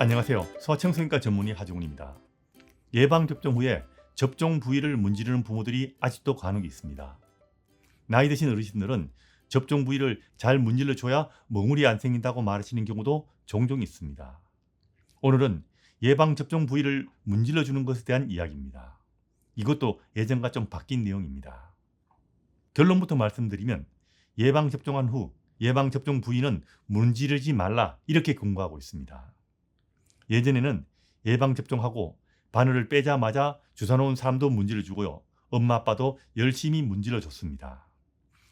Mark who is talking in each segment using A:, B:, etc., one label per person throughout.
A: 안녕하세요. 소아청소년과 전문의 하정훈입니다. 예방 접종 후에 접종 부위를 문지르는 부모들이 아직도 간혹 있습니다. 나이 드신 어르신들은 접종 부위를 잘 문질러 줘야 멍울이 안 생긴다고 말하시는 경우도 종종 있습니다. 오늘은 예방 접종 부위를 문질러 주는 것에 대한 이야기입니다. 이것도 예전과 좀 바뀐 내용입니다. 결론부터 말씀드리면 예방 접종한 후 예방 접종 부위는 문지르지 말라 이렇게 권고하고 있습니다. 예전에는 예방 접종하고 바늘을 빼자마자 주사 놓은 사람도 문질러 주고요. 엄마 아빠도 열심히 문질러 줬습니다.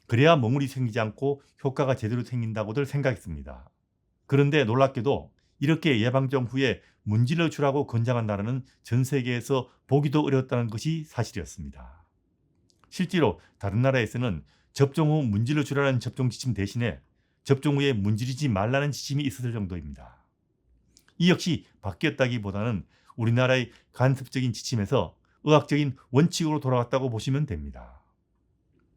A: 그래야 멍울이 생기지 않고 효과가 제대로 생긴다고들 생각했습니다. 그런데 놀랍게도 이렇게 예방접종 후에 문질러 주라고 권장한 나라는 전 세계에서 보기도 어려웠다는 것이 사실이었습니다. 실제로 다른 나라에서는 접종 후 문질러 주라는 접종 지침 대신에 접종 후에 문지르지 말라는 지침이 있었을 정도입니다. 이 역시 바뀌었다기보다는 우리나라의 간섭적인 지침에서 의학적인 원칙으로 돌아왔다고 보시면 됩니다.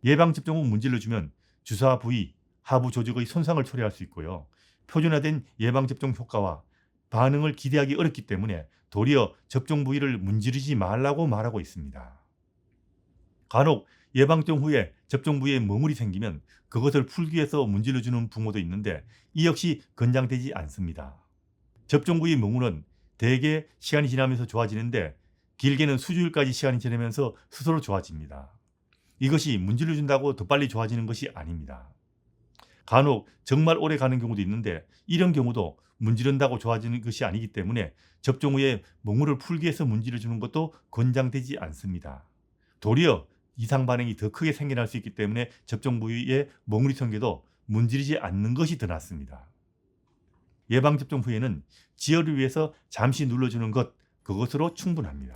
A: 예방 접종 후 문질러 주면 주사 부위, 하부 조직의 손상을 초래할 수 있고요. 표준화된 예방 접종 효과와 반응을 기대하기 어렵기 때문에 도리어 접종 부위를 문지르지 말라고 말하고 있습니다. 간혹 예방접종 후에 접종 부위에 멍울이 생기면 그것을 풀기 위해서 문질러 주는 부모도 있는데 이 역시 권장되지 않습니다. 접종 부위 멍울은 대개 시간이 지나면서 좋아지는데 길게는 수주일까지 시간이 지나면서 스스로 좋아집니다. 이것이 문질러 준다고 더 빨리 좋아지는 것이 아닙니다. 간혹 정말 오래 가는 경우도 있는데 이런 경우도 문지른다고 좋아지는 것이 아니기 때문에 접종 후에 멍울을 풀기 위해서 문질러 주는 것도 권장되지 않습니다. 도리어 이상 반응이 더 크게 생겨날 수 있기 때문에 접종 부위에 멍울이 생겨도 문지르지 않는 것이 더 낫습니다. 예방 접종 후에는 지혈을 위해서 잠시 눌러주는 것 그것으로 충분합니다.